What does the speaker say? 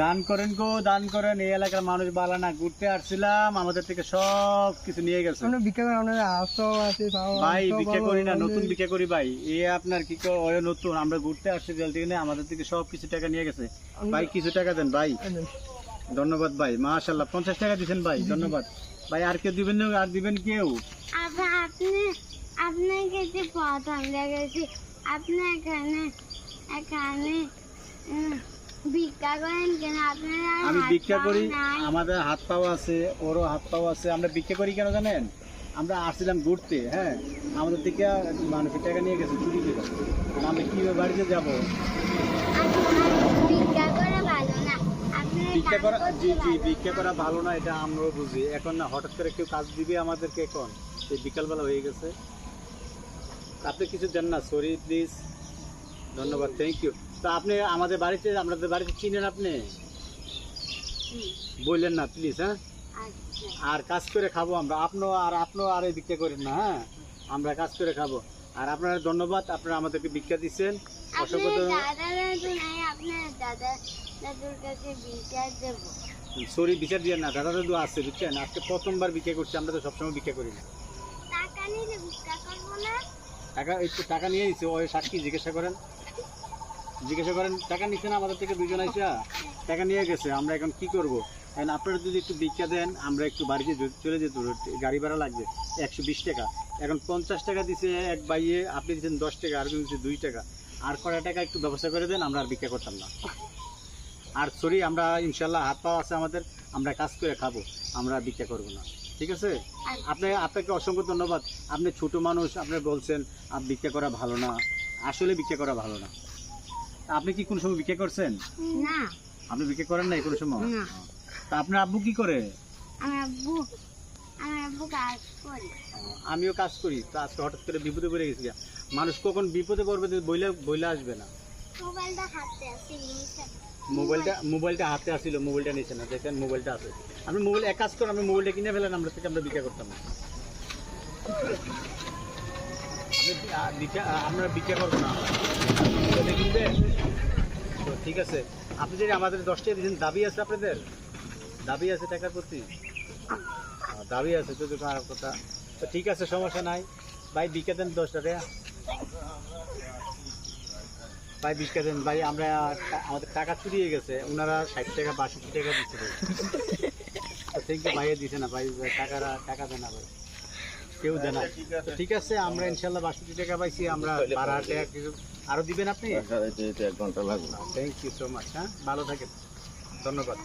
দান করেন গো দান করেন। এই এলাকার মানুষ বালা না ঘুরতে আসছিলাম আমাদের থেকে সব কিছু নিয়ে গেছে। ভাই ভিক্ষা করি না নতুন ভিক্ষা করি ভাই। এ আপনার কি ওই নতুন আমরা ঘুরতে আসছি জেল থেকে আমাদের থেকে সব কিছু টাকা নিয়ে গেছে। ভাই কিছু টাকা দেন ভাই। ধন্যবাদ ভাই। মাশাল্লাহ পঞ্চাশ টাকা দিচ্ছেন ভাই। ধন্যবাদ। ভাই আর কেউ দিবেন না আর দিবেন কেউ? আপনি আপনি আপনার কাছে প্রথম এখানে এখানে উম, ভিক্ষা করেন কেন আপনার আর আমি ভিক্ষা করি আমাদের হাত পাও আছে ওরও হাত পাও আছে। আমরা ভিক্ষা করি কেন জানেন? আমরা আসছিলাম ঘুরতে হ্যাঁ? আমাদের থেকে মানুষের টাকা নিয়ে গেছে চুরি করে। আমরা কীভাবে বাড়িতে যাব? ভিক্ষা করে জি জি। ভিক্ষা করা ভালো না এটা আমরাও বুঝি। এখন না হঠাৎ করে কেউ কাজ দিবে আমাদেরকে এখন। এই বিকালবেলা হয়ে গেছে। আপনি কিছু দেন না সরি প্লিজ ধন্যবাদ থ্যাংক ইউ তো আপনি আমাদের বাড়িতে আমাদের বাড়িতে চিনেন আপনি? বললেন না প্লিজ হ্যাঁ? আচ্ছা। আর কাজ করে খাব আমরা। আপনিও আর আপনিও আর এই ভিক্ষা করেন না হ্যাঁ? আমরা কাজ করে খাব। আর আপনার ধন্যবাদ আপনারা আমাদেরকে ভিক্ষা দিচ্ছেন। অসংখ্য সরি বিচার দিয়ে না দাদা দাদু আছে বুঝছেন? আজকে প্রথমবার ভিক্ষা করছি আমরা তো সবসময় ভিক্ষা করি না। টাকা নিলে ভিক্ষা করব না? টাকা নিয়ে নিচ্ছে ওই সাক্ষী জিজ্ঞাসা করেন। জিজ্ঞাসা করেন, টাকা নিচ্ছে না আমাদের থেকে দুজন আইসা? টাকা নিয়ে গেছে, আমরা এখন কি করব? এখন আপনারা যদি একটু ভিক্ষা দেন, আমরা একটু বাড়িতে চলে যেত গাড়ি ভাড়া লাগবে একশো বিশ টাকা। এখন পঞ্চাশ টাকা দিছে এক বাইয়ে আপনি দিচ্ছেন দশ টাকা, আর দিচ্ছে দুই টাকা। আর কটা টাকা একটু ব্যবস্থা করে দেন, আমরা আর ভিক্ষা করতাম না। আর সরি, আমরা ইনশাল্লাহ হাত পাওয়া আছে আমাদের, আমরা কাজ করে খাব, আমরা ভিক্ষা করব না। ঠিক আছে? আপনি, আপনাকে অসংখ্য ধন্যবাদ। আপনি ছোট মানুষ, আপনি বলছেন ভিক্ষা করা ভালো না। আসলে ভিক্ষা করা ভালো না। আপনি কি কোনো সময় বিক্রি করছেন? না। আপনি ভিক্ষা করেন না কোনো সময়? না। তা আপনার আব্বু কি করে? আমার আব্বু আমার আব্বু কাজ করে। আমিও কাজ করি তো আজকে হঠাৎ করে বিপদে পড়ে গেছি মানুষ কখন বিপদে পড়বে বইলে বইলে আসবে না। মোবাইলটা হাতে আছে। মোবাইলটা মোবাইলটা হাতে আসছিল মোবাইলটা নিচে না দেখেন মোবাইলটা আছে। আপনি মোবাইল এক কাজ করেন আপনি মোবাইলটা কিনে ফেলেন আমরা থেকে আমরা ভিক্ষা করতাম আমরা বিক্রি করব না। তো ঠিক আছে। আপনি যদি আমাদের দশ টাকা দিচ্ছেন দাবি আছে আপনাদের? দাবি আছে টাকার প্রতি? দাবি আছে তো খারাপ কথা। তো ঠিক আছে, সমস্যা নাই। ভাই, বিকে দেন দশ টাকা। ভাই ভিক্ষা দেন। ভাই, আমরা আমাদের টাকা চুরিয়ে গেছে। ওনারা ষাট টাকা, বাষট্টি টাকা দিচ্ছে। ঠিক আছে দিছে না। ভাই টাকারা টাকা দেয় না ভাই। কেউ দেয় না। ঠিক আছে। আমরা ইনশাল্লাহ বাষট্টি টাকা পাইছি আমরা বারো টাকা কিছু আরও দিবেন আপনি? এক ঘণ্টা লাগবে থ্যাংক ইউ সো মাচ হ্যাঁ? ভালো থাকেন। ধন্যবাদ।